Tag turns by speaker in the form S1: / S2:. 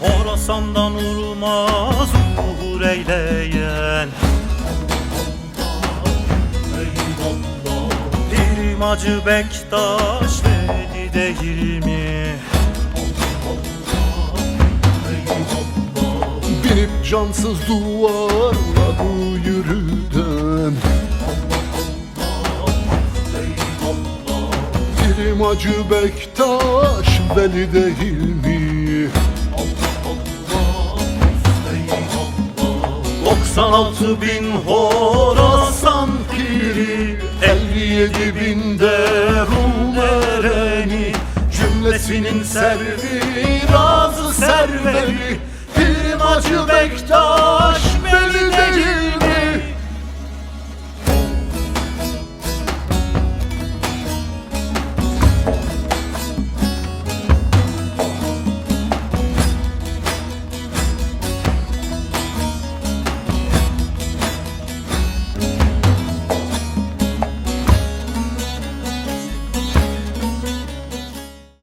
S1: Horasan'dan urmaz uğur eyleyen Pirim Hacı Bektaş veli değil mi?
S2: Binip cansız duvarları yürüden Pirim Hacı Bektaş veli değil mi?
S1: 96 bin Horasan piri 57 binde Rum ereni. Cümlesinin servi razı serveri Pirim Hacı Bektaş